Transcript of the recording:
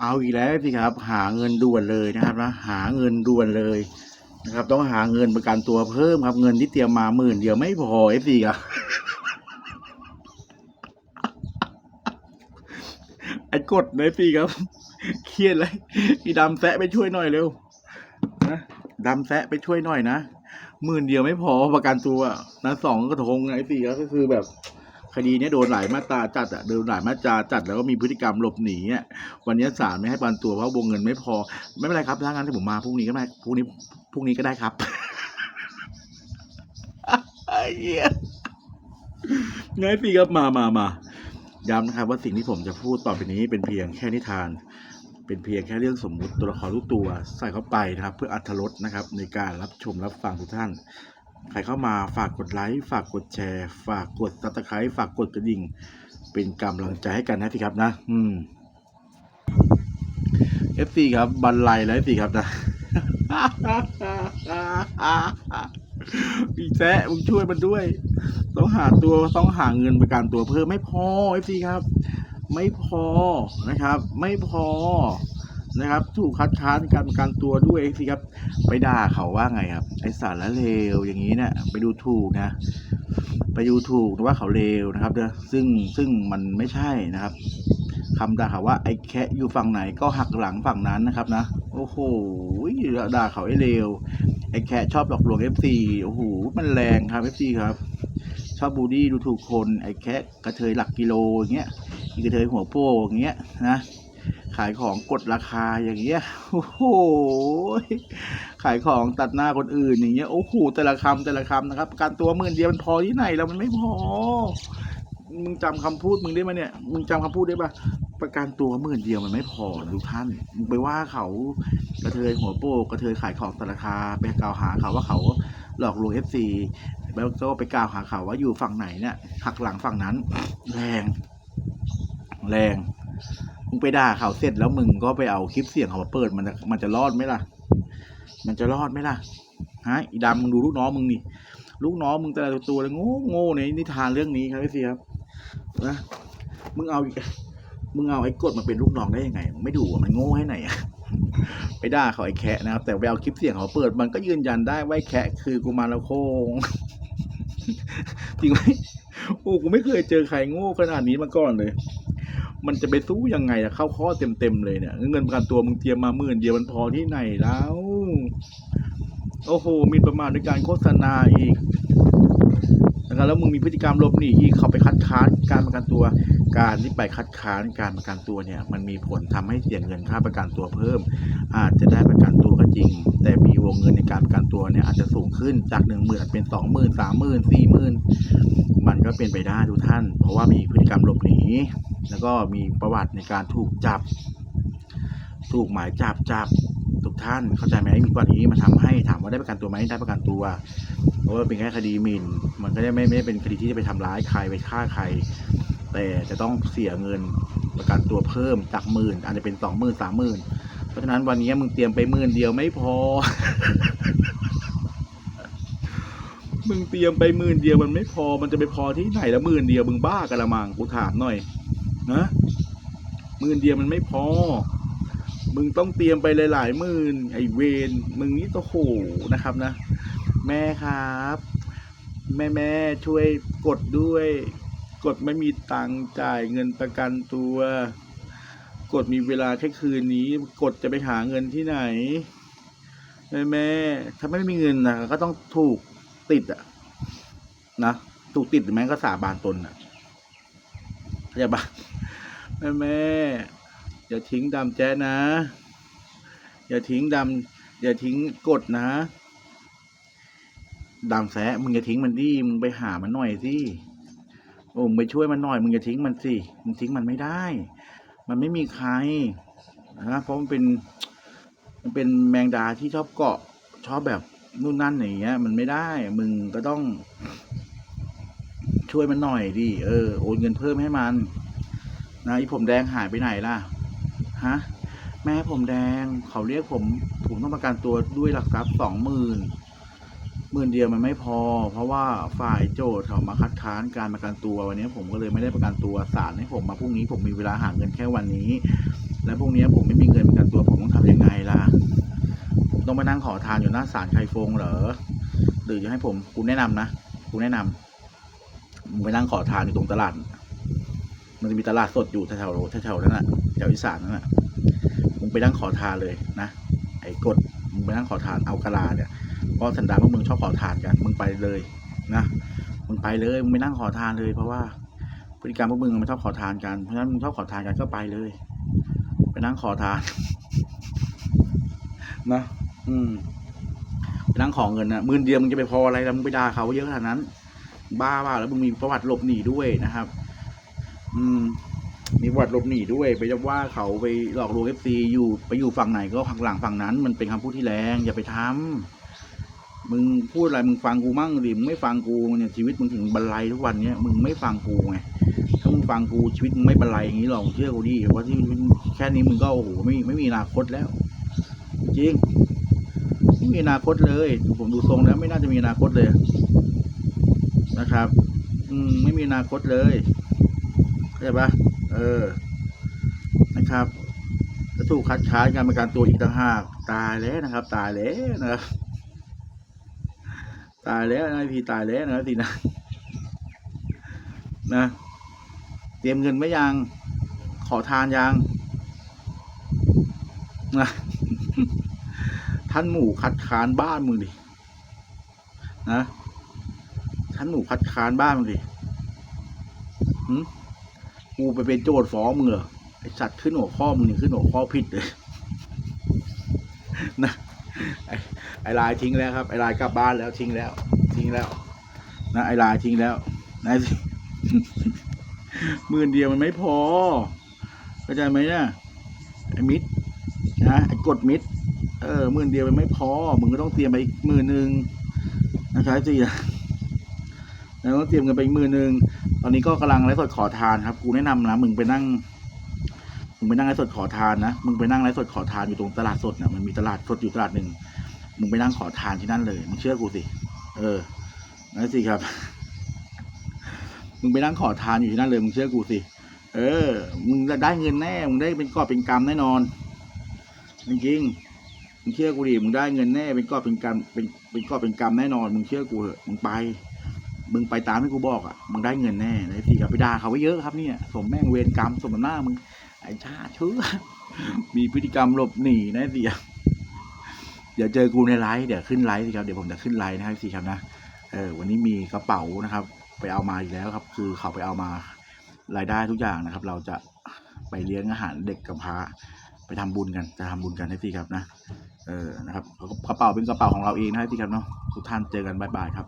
เอาอีกแล้วสิครับ หาเงินด่วนเลยนะครับนะหาเงินด่วนเลยนะครับ ต้องหาเงินประกันตัวเพิ่มครับ เงินที่เตรียมมาหมื่นเดียวไม่พอเอฟซีครับไอ้กดเลยสิครับเครียดเลยพี่ดำแซะไปช่วยหน่อยเร็วนะดำแซะไปช่วยหน่อยนะหมื่นเดียวไม่พอประกันตัวนะสองกระทงไอ้สี่ก็คือแบบ คดีนี้โดนหลายมาตราจัดอะโดนหลายมาตราจัดแล้วก็มีพฤติกรรมหลบหนีอะวันนี้ศาลไม่ให้ประกันตัวเพราะวงเงินไม่พอ ไม่เป็นไรครับถ้างั้นผมมาพรุ่งนี้ก็ได้พรุ่งนี้พรุ่งนี้ก็ได้ครับไอ้เหี้ยไงพี่ครับมามามาย้ำนะครับว่าสิ่งที่ผมจะพูดต่อไปนี้เป็นเพียงแค่นิทาน เป็นเพียงแค่เรื่องสมมุติตัวละครทุกตัวใส่เข้าไปนะครับ เพื่ออัธรสนะครับ ในการรับชมรับฟังทุกท่าน ใครเข้ามาฝากกดไลค์ฝากกดแชร์ ฝากกดซับสไครต์ฝากกดกระดิ่ง เป็นกำลังใจให้กันนะพี่ครับนะ อืม FC ครับบันไลแล้วสิครับนะพี่แจ๊ะมึงช่วยมันด้วย ต้องหาตัวต้องหาเงินประกันตัวเพิ่มไม่พอ FC ครับ ไม่พอนะครับ ไม่พอ นะครับ ถูกคัดค้านการประกันตัวด้วย FC ครับ ไปด่าเขาว่าไงครับ ไอสารละเลวอย่างนี้เนี่ยไปดูถูกนะ ไปดูถูกว่าเขาเลวนะครับเด้อซึ่งซึ่งมันไม่ใช่นะครับคำด่าเขาว่าไอ้แคะอยู่ฝั่งไหนก็หักหลังฝั่งนั้นนะครับนะ โอ้โหด่าเขาไอ้เลวไอ้แคะชอบหลอกลวงเอฟซีโอ้โหมันแรงครับเอฟซีครับ ชอบบูลลี่ดูถูกคนไอ้แคะกระเทยหลักกิโลอย่างเงี้ยอีกระเทยหัวโป้อย่างเงี้ยนะ ขายของกดราคาอย่างเงี้ย โอ้โห ขายของตัดหน้าคนอื่นอย่างเงี้ย โอ้โห แต่ละคำแต่ละคำนะครับกันตัวหมื่นเดียวมันพอที่ไหนแล้วมันไม่พอ มึงจำคำพูดมึงได้ไหมเนี่ย มึงจำคำพูดได้ปะประกันตัวหมื่นเดียวมันไม่พอทุกท่าน มึงไปว่าเขากระเทยหัวโปกกระเทยขายของตัดราคาไปกล่าวหาเขาว่าเขาหลอกลวงเอฟซีแล้วก็ไปกล่าวหาเขาว่าอยู่ฝั่งไหนเนี่ยหักหลังฝั่งนั้น แรง แรง งไปด่าเขาเสร็จแล้วมึงก็ไปเอาคลิปเสียงเขามาเปิดมันจะมันจะรอดไหมล่ะ มันจะรอดไหมล่ะฮะอีดำมึงดูลูกน้องมึงนี่ลูกน้องมึงแต่ละตัวเลยโง่โง่ในนิทานเรื่องนี้ครับพี่เสียครับนะมึงเอามึงเอาไอ้กดมาเป็นลูกน้องได้ยังไงมึงไม่ดูมันโง่ให้ไหนอะไปด่าเขาไอ้แคะนะครับ แต่ไปเอาคลิปเสียงเขาเปิดมันก็ยืนยันได้ว่าแคะคือกุมารโคงจริงไหมโอ้กูไม่เคยเจอใครโง่ขนาดนี้มาก่อนเลย มันจะไปสู้ยังไงอะเข้าข้อเต็มๆเลยเนี่ย เงินประกันตัวมึงเตรียมมาหมื่นเดียวมันพอที่ไหนแล้ว โอ้โหมีประมาทในการโฆษณาอีกนะครับแล้วมึงมีพฤติกรรมหลบหนีอีกเขาไปคัดค้านการประกันตัว การที่ไปคัดค้านการประกันตัวเนี่ย มันมีผลทำให้เสียเงินค่าประกันตัวเพิ่ม อาจจะได้ประกันตัวก็จริง แต่มีวงเงินในการประกันตัวเนี่ยอาจจะสูงขึ้นจากหนึ่งหมื่นเป็นสองหมื่นสามหมื่นสี่หมื่นมันก็เป็นไปได้ทุกท่าน เพราะว่ามีพฤติกรรมหลบหนี แล้วก็มีประวัติในการถูกจับ ถูกหมายจับจับทุกท่านเข้าใจไหมมีกว่านี้มันทำให้ถามว่าได้ประกันตัวไหมได้ประกันตัวเพราะว่าเป็นแค่คดีหมิ่น มันก็ได้ไม่ไม่ได้เป็นคดีที่จะไปทำร้ายใครไปฆ่าใคร แต่จะต้องเสียเงินประกันตัวเพิ่มจากหมื่นอาจจะเป็นสองหมื่นสามหมื่นเพราะฉะนั้นวันนี้มึงเตรียมไปหมื่นเดียวไม่พอ มึงเตรียมไปหมื่นเดียวมันไม่พอ มันจะไปพอที่ไหนละหมื่นเดียวมึงบ้ากันละมังกูถามหน่อย นะหมื่นเดียวมันไม่พอ มึงต้องเตรียมไปหลายๆหมื่นไอเวนมึงนี่โอ้โหนะครับนะ แม่ครับ แม่แม่ช่วยกดด้วย กดไม่มีตังค์จ่ายเงินประกันตัว กดมีเวลาแค่คืนนี้ กดจะไปหาเงินที่ไหน แม่แม่ถ้าไม่มีเงินนะก็ต้องถูกติดอะนะถูกติดหรือแม้ก็สาบานตนอะเข้าใจปะ แม่แม่อย่าทิ้งดำแจ๊นะ อย่าทิ้งดำอย่าทิ้งกดนะดำแซะมึงอย่าทิ้งมันดิมึงไปหามันหน่อยสิโอ้มึงไปช่วยมันหน่อยมึงอย่าทิ้งมันสิมึงทิ้งมันไม่ได้ มันไม่มีใครนะเพราะมันเป็น มันเป็นแมงดาที่ชอบเกาะชอบแบบนู่นนั่นอย่างเงี้ย มันไม่ได้ มึงก็ต้อง ช่วยมันหน่อยดิเออโอนเงินเพิ่มให้มัน นะอีผมแดงหายไปไหนล่ะฮะแม่ผมแดงเขาเรียกผมผมต้องประกันตัวด้วยหลักทรัพย์สองหมื่นหมื่นเดียวมันไม่พอ เพราะว่าฝ่ายโจทย์เขามาคัดค้านการประกันตัววันนี้ผมก็เลยไม่ได้ประกันตัวศาลให้ผมมาพรุ่งนี้ผมมีเวลาหาเงินแค่วันนี้ และพรุ่งนี้ผมไม่มีเงินประกันตัวผมต้องทำยังไงล่ะผมต้องไปนั่งขอทานอยู่หน้าศาลไคฟงเหรอหรือจะให้ผมกูแนะนำนะกูแนะนำมึงไปนั่งขอทานอยู่ตรงตลาด มันจะมีตลาดสดอยู่แถวๆแถวๆนั้นน่ะแถวอีสานนั่นน่ะมึงไปนั่งขอทานเลยนะไอ้กดมึงไปนั่งขอทานเอากะลาเนี่ยเพราะสันดานพวกมึงชอบขอทานกันมึงไปเลยนะมึงไปเลยมึงไปนั่งขอทานเลยเพราะว่าพฤติกรรมพวกมึงมันชอบขอทานกันเพราะฉะนั้นมึงชอบขอทานกันก็ไปเลย ไปนั่งขอทานนะอืมไปนั่งขอเงินนะมื่นเดียวมึงจะไปพออะไรแล้วมึงไปด่าเขาเยอะขนาดนั้น บ้าว่าแล้วมึงมีประวัติหลบหนีด้วยนะครับ อืม มีประวัติหลบหนีด้วย ไปจะว่าเขาไปหลอกลวงเอฟซีอยู่ไปอยู่ฝั่งไหนก็หักหลังฝั่งนั้น มันเป็นคำพูดที่แรงอย่าไปทำมึงพูดอะไรมึงฟังกูมั่งดิมึงไม่ฟังกูเนี่ยชีวิตมึงถึงบรรลัยทุกวันเนี้ยมึงไม่ฟังกูไงถ้ามึงฟังกูชีวิตมึงไม่บรรลัยอย่างนี้หรอกเชื่อกูดิเพราะที่แค่นี้มึงก็โอ้โหไม่ไม่มีอนาคตแล้ว จริงไม่มีอนาคตเลยผมดูทรงแล้วไม่น่าจะมีอนาคตเลยนะครับ อืมไม่มีอนาคตเลย เข้าใจปะเออ นะครับแล้วถูกคัดค้านการประกันตัวอีกต่างหาก ตายแล้วนะครับ ตายแล้วนะครับ ตายแล้วนะพี่ตายแล้วนะทีนะ นะ เตรียมเงินไว้ยัง ขอทานยัง นะ ท่านหมู่คัดค้านบ้านมึงดิ นะ ท่านหมู่คัดค้านบ้านมึงดิหืม กูไปเป็นโจทย์ฟ้องมึงเหรอไอสัตว์ขึ้นหัวข้อมึงนี่ขึ้นหัวข้อผิดเลยนะไอไลายทิ้งแล้วครับไอลายกลับบ้านแล้วทิ้งแล้ว ทิ้งแล้ว นะไอลายทิ้งแล้วนะสิหมื่นเดียวมันไม่พอเข้าใจไหมเนี่ยไอมิดนะไอกดมิดเออหมื่นเดียวมันไม่พอมึงก็ต้องเตรียมไปอีกหมื่นหนึ่งนะครับสิแล้วต้องเตรียมเงินไปอีกหมื่นหนึ่ง อนนี้ก็กำลังไลฟ์สดขอทานครับ กูแนะนำนะมึงไปนั่ง มึงไปนั่งไลฟ์สดขอทานนะ มึงไปนั่งไลฟ์สดขอทานอยู่ตรงตลาดสดนะมันมีตลาดสดอยู่ตลาดหนึ่ง มึงไปนั่งขอทานที่นั่นเลย มึงเชื่อกูสิ เออ นั่นสิครับ มึงไปนั่งขอทานอยู่ที่นั่นเลย มึงเชื่อกูสิ เออ มึงจะได้เงินแน่ มึงได้เป็นกอบเป็นกำแน่นอน จริงๆ มึงเชื่อกูดิ มึงได้เงินแน่ เป็นกอบเป็นกำเป็น เป็นกอบเป็นกำแน่นอน มึงเชื่อกูเถอะ มึงไป มึงไปตามที่กูบอกอะมึงได้เงินแน่ไอ้สี่กับไปด่าเขาไว้เยอะครับเนี่ยสมแม่งเวรกรรมสมน้ำหน้ามึงไอ้ชาเชื่อมีพฤติกรรมหลบหนีนะสี่เดี๋ยวเจอกูในไลฟ์เดี๋ยวขึ้นไลฟ์สิครับเดี๋ยวผมจะขึ้นไลฟ์นะครับสี่ครับนะเออวันนี้มีกระเป๋านะครับ ไปเอามาอีกแล้วครับ คือเขาไปเอามารายได้ทุกอย่างนะครับ เราจะไปเลี้ยงอาหารเด็กกำพร้าไปทำบุญกันจะทำบุญกันให้พี่ครับนะเออนะครับกระเป๋าเป็นกระเป๋าของเราเองนะให้พี่ครับเนาะทุกท่านเจอกันบ๊ายบายครับ